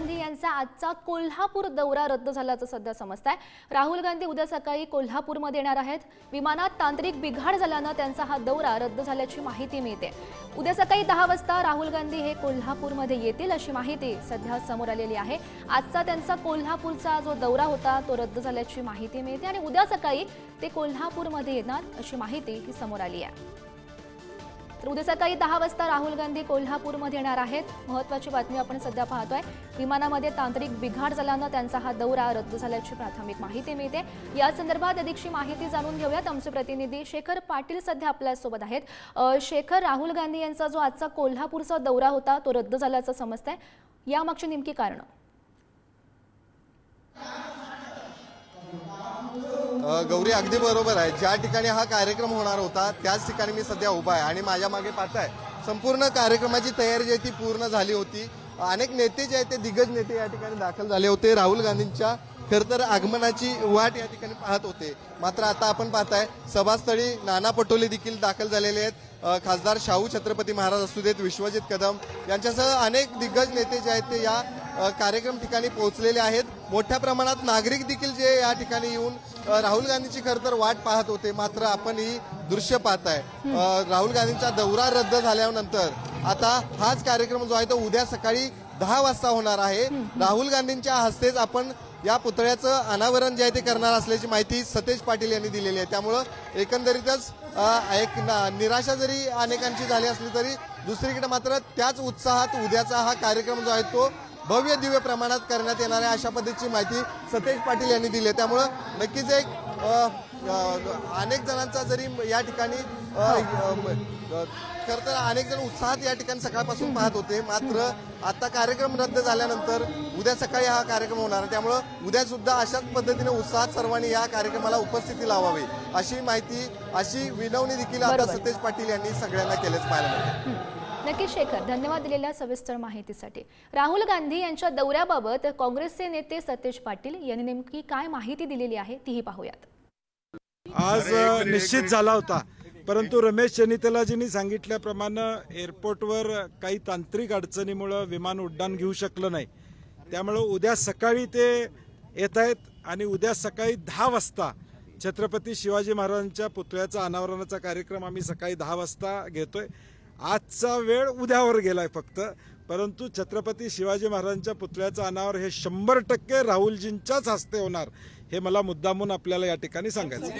गांधी यांचा आजचा कोल्हापूर दौरा रद्द झाल्याचं सध्या समजत आहे राहुल गांधी उद्या सकाळी कोल्हापूरमध्ये येणार आहेत. विमानात तांत्रिक बिघाड झाल्यानं त्यांचा हा दौरा रद्द झाल्याची माहिती मिळते. उद्या सकाळी दहा वाजता राहुल गांधी हे कोल्हापूरमध्ये येतील अशी माहिती सध्या समोर आलेली आहे. आजचा त्यांचा कोल्हापूरचा जो दौरा होता तो रद्द झाल्याची माहिती मिळते आणि उद्या सकाळी ते कोल्हापूरमध्ये येणार अशी माहिती ही समोर आली आहे. तर उद्या सकाळी दहा वाजता राहुल गांधी कोल्हापूरमध्ये येणार आहेत. महत्वाची बातमी आपण सध्या पाहतोय. विमानामध्ये तांत्रिक बिघाड झाल्यानं त्यांचा हा दौरा रद्द झाल्याची प्राथमिक माहिती मिळते. या संदर्भात अधिकची माहिती जाणून घेऊयात. आमचे प्रतिनिधी शेखर पाटील सध्या आपल्यासोबत आहेत. शेखर राहुल गांधी यांचा जो आजचा कोल्हापूरचा दौरा होता तो रद्द झाल्याचं समजतंय. यामागची नेमकी कारणं? गौरी अगदी बरोबर आहे. ज्या ठिकाणी हा कार्यक्रम होणार होता त्याच ठिकाणी मी सध्या उभा आहे आणि माझ्या मागे पाहताय संपूर्ण कार्यक्रमाची तयारी जी आहे ती पूर्ण झाली होती. अनेक नेते जे आहेत ते दिग्गज नेते या ठिकाणी दाखल झाले होते. राहुल गांधींच्या खरं तर आगमनाची वाट या ठिकाणी पाहत होते. मात्र आता आपण पाहताय सभास्थळी नाना पटोले देखील दाखल झालेले आहेत. खासदार शाहू छत्रपती महाराज असू देत विश्वजित कदम यांच्यासह अनेक दिग्गज नेते जे आहेत ते या कार्यक्रम ठिकाणी पोहोचलेले आहेत. मोठ्या प्रमाणात नागरिक देखील जे या ठिकाणी येऊन राहुल गांधीची खरं तर वाट पाहत होते. मात्र आपण ही दृश्य पाहताय. राहुल गांधींचा दौरा रद्द झाल्यानंतर आता हाच कार्यक्रम जो आहे तो उद्या सकाळी दहा वाजता होणार आहे. राहुल गांधींच्या हस्तेच आपण या पुतळ्याचं अनावरण जे आहे ते करणार असल्याची माहिती सतेज पाटील यांनी दिलेली आहे. त्यामुळं एकंदरीतच एक ना- निराशा जरी अनेकांची झाली असली तरी दुसरीकडे मात्र त्याच उत्साहात उद्याचा हा कार्यक्रम जो आहे तो भव्य दिव्य प्रमाणात करण्यात येणार आहे अशा पद्धतीची माहिती सतेज पाटील यांनी दिली आहे. त्यामुळं नक्कीच एक अनेक जणांचा जरी या ठिकाणी अ, खरं तर अनेक जण उत्साहात या ठिकाणी सकाळपासून पाहत होते. मात्र आता कार्यक्रम रद्द झाल्यानंतर उद्या सकाळी हा कार्यक्रम होणार आहे. त्यामुळं उद्या सुद्धा अशाच पद्धतीने उत्साहात सर्वांनी या कार्यक्रमाला उपस्थिती लावावी अशी माहिती अशी विनवणी देखील आता. सतेज पाटील यांनी सगळ्यांना केलेच पाहायला मिळते. नक्की शेखर धन्यवाद दिलेल्या सविस्तर माहितीसाठी. राहुल गांधी यांच्या दौऱ्याबाबत काँग्रेसचे नेते सतेज पाटील यांनी नेमकी काय माहिती दिलेली आहे तीही पाहूयात. आज निश्चित झाला होता. परंतु रमेश चनितलाजींनी सांगितल्याप्रमाणे एअरपोर्टवर काही तांत्रिक अडचणीमुळं विमान उड्डाण घेऊ शकलं नाही. त्यामुळं उद्या सकाळी ते येत आहेत आणि उद्या सकाळी दहा वाजता छत्रपती शिवाजी महाराजांच्या पुतळ्याचा अनावरणाचा कार्यक्रम आम्ही सकाळी दहा वाजता घेतोय. आजचा वेळ उद्यावर गेलाय फक्त. परंतु छत्रपती शिवाजी महाराजांच्या पुतळ्याचं अनावर हे शंभर टक्के राहुलजींच्याच हस्ते होणार हे मला मुद्दामून आपल्याला या ठिकाणी सांगायचं